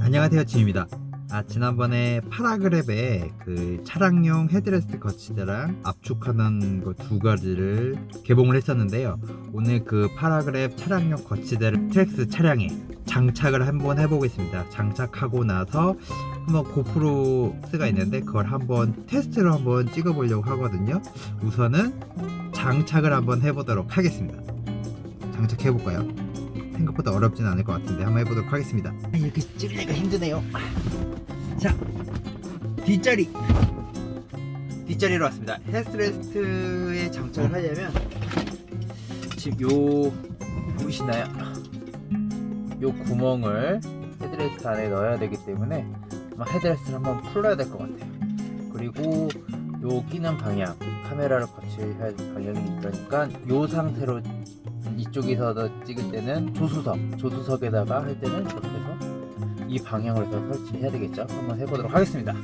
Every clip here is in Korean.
안녕하세요 짐입니다. 아 지난번에 파라그랩에 그 차량용 헤드레스트 거치대랑 압축하는 그두 가지를 개봉을 했었는데요. 오늘 그 파라그랩 차량용 거치대를 트랙스 차량에 장착을 한번 해보겠습니다. 장착하고 나서 한번 고프로스가 있는데 그걸 한번 테스트로 한번 찍어보려고 하거든요. 우선은 장착을 한번 해보도록 하겠습니다. 장착해볼까요? 생각보다 어렵진 않을 것 같은데 한번 해보도록 하겠습니다. 아, 이렇게 찔리기가 힘드네요. 자, 뒷자리. 뒷자리로 왔습니다. 헤드레스트에 장착을 하려면 지금 요 보이시나요? 요 구멍을 헤드레스트 안에 넣어야 되기 때문에 헤드레스트를 한번 풀어야 될 것 같아요. 그리고 요 끼는 방향, 카메라를 거치해야 할 방향이 그러니까 요 상태로 이쪽에서 찍을 때는 조수석, 조수석에다가 할 때는 이렇게 해서 이 방향으로 해서 설치해야 되겠죠? 한번 해보도록 하겠습니다.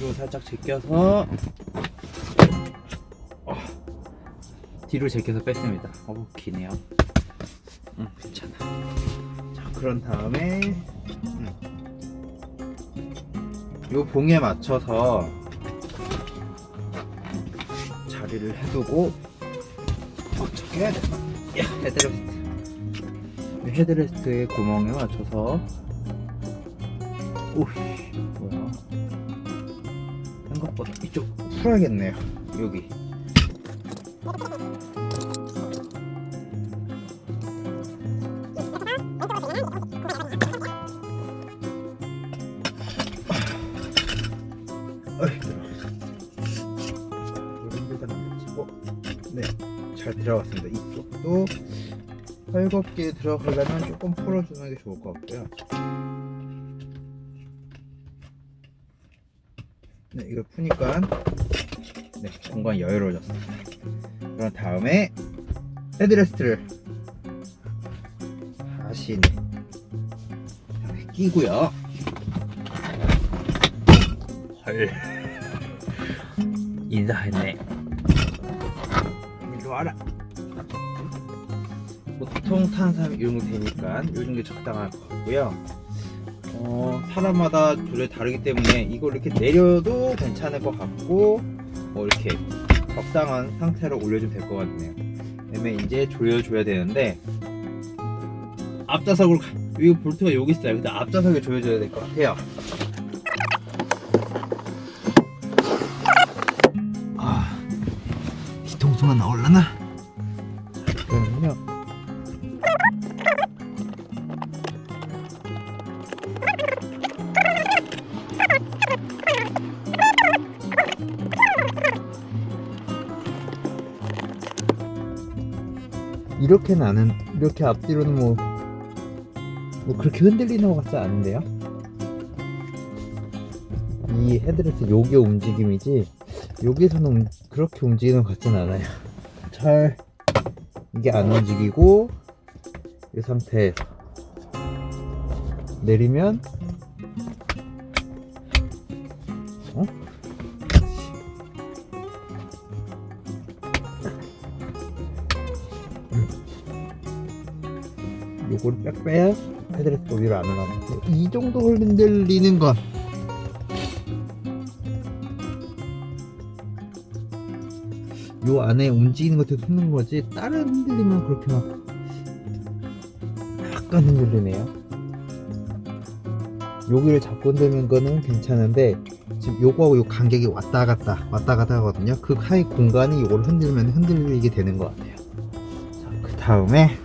요 살짝 제껴서 어, 뒤로 제껴서 뺐습니다. 어우 기네요. 응 괜찮아. 자 그런 다음에 음. 요 봉에 맞춰서 자리를 해두고 어떻게? 야 헤드레스트. 이 헤드레스트의 구멍에 맞춰서. 오씨 뭐야. 생각보다 이쪽 풀어야겠네요 여기 어이 힘들다 남겼지고 네잘 들어갔습니다. 이쪽도 헐겁게 들어가려면 조금 풀어주는 게 좋을 것 같고요. 네 이거 푸니까 네 공간이 여유로워졌습니다. 그런 다음에 헤드레스트를 다시 네, 끼고요 헐 인사했네. 일로 와라. 보통 탄삼 이 정도 되니까 이 정도 적당할 것 같고요. 어, 사람마다 조절 다르기 때문에 이걸 이렇게 내려도 괜찮을 것 같고 뭐 이렇게 적당한 상태로 올려주면 될 것 같네요. 그다음에 이제 조여줘야 되는데 앞좌석으로 가- 이 볼트가 여기 있어요. 근데 앞좌석에 조여줘야 될 것 같아요 뒤통수가 나올라나? 그러면요 이렇게 나는 이렇게 앞뒤로는 뭐, 뭐 그렇게 흔들리는 것 같지 않은데요? 이 헤드레스 요게 움직임이지 여기에서는 움- 그렇게 움직이는 것 같진 않아요. 잘 이게 안 움직이고 이 상태에서 내리면 어? 음. 요거를 빽 빼야 헤드레스 위로 안 올라가는데 이 정도 흔들리는 건 요 안에 움직이는 것들 흔드는 거지 다른 흔들리면 그렇게 막 약간 흔들리네요. 여기를 잡고 흔드는 거는 괜찮은데 지금 요거하고 요 간격이 왔다 갔다 왔다 갔다 하거든요. 그 사이 공간이 요걸 흔들면 흔들리게 되는 것 같아요. 그 다음에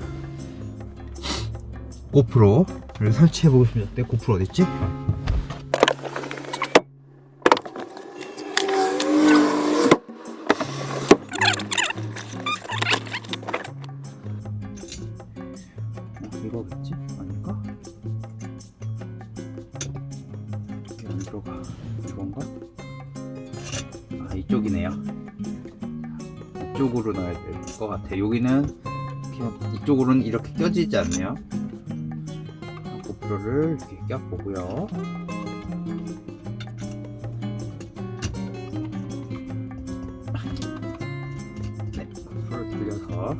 고프로를 설치해 보겠습니다. 내 고프로 어딨지? 들어가. 이건가? 아, 이쪽이네요. 이쪽으로 넣어야 될 것 같아. 여기는 이쪽으로는 이렇게 껴지지 않네요. 고프로를 이렇게 껴보고요. 거.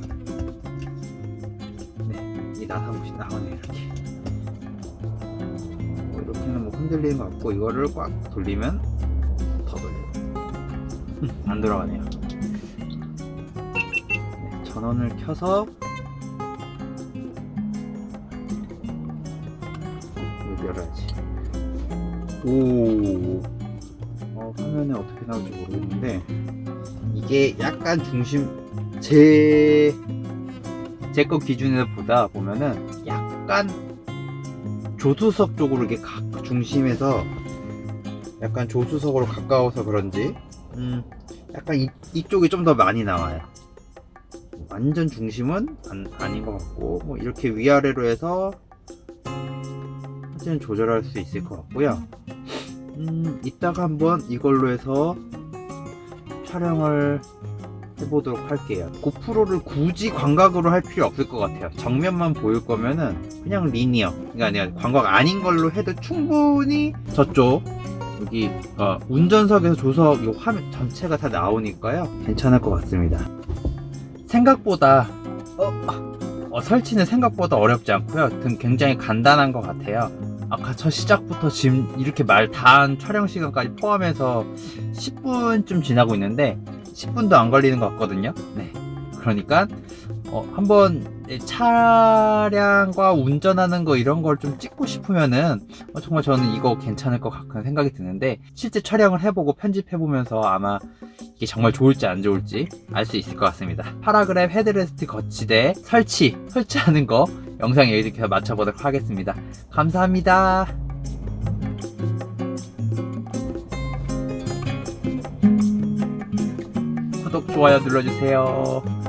네, 이 나사못이 나오네 이렇게. 것 같고 이거를 꽉 돌리면 더 돌려. 안 돌아가네요. 네, 전원을 켜서 열어야지. 오. 어, 화면에 어떻게 나올지 모르겠는데 이게 약간 중심 제 제 거 기준에서 보다 보면은 약간 조수석 쪽으로 이게 각 중심에서 약간 조수석으로 가까워서 그런지 음 약간 이, 이쪽이 좀 더 많이 나와요. 완전 중심은 안, 아닌 것 같고 뭐 이렇게 위아래로 해서 사진을 조절할 수 있을 것 같고요. 음, 이따가 한번 이걸로 해서 촬영을 해보도록 할게요. 고프로를 굳이 광각으로 할 필요 없을 것 같아요. 정면만 보일 거면은 그냥 리니어, 그러니까 아니라 광각 아닌 걸로 해도 충분히 저쪽 여기 어, 운전석에서 조석 이 화면 전체가 다 나오니까요. 괜찮을 것 같습니다. 생각보다 어, 어, 설치는 생각보다 어렵지 않고요. 등 굉장히 간단한 것 같아요. 아까 첫 시작부터 지금 이렇게 말 다 한 촬영 시간까지 포함해서 10분쯤 지나고 있는데 10분도 안 걸리는 것 같거든요. 네. 그러니까 어, 한번 차량과 운전하는 거 이런 걸 좀 찍고 싶으면은 어, 정말 저는 이거 괜찮을 것 같은 생각이 드는데 실제 촬영을 해보고 편집해보면서 아마 이게 정말 좋을지 안 좋을지 알 수 있을 것 같습니다. 파라그램 헤드레스트 거치대 설치 설치하는 거 영상 여기서 맞춰보도록 하겠습니다. 감사합니다. 구독, 좋아요 눌러주세요.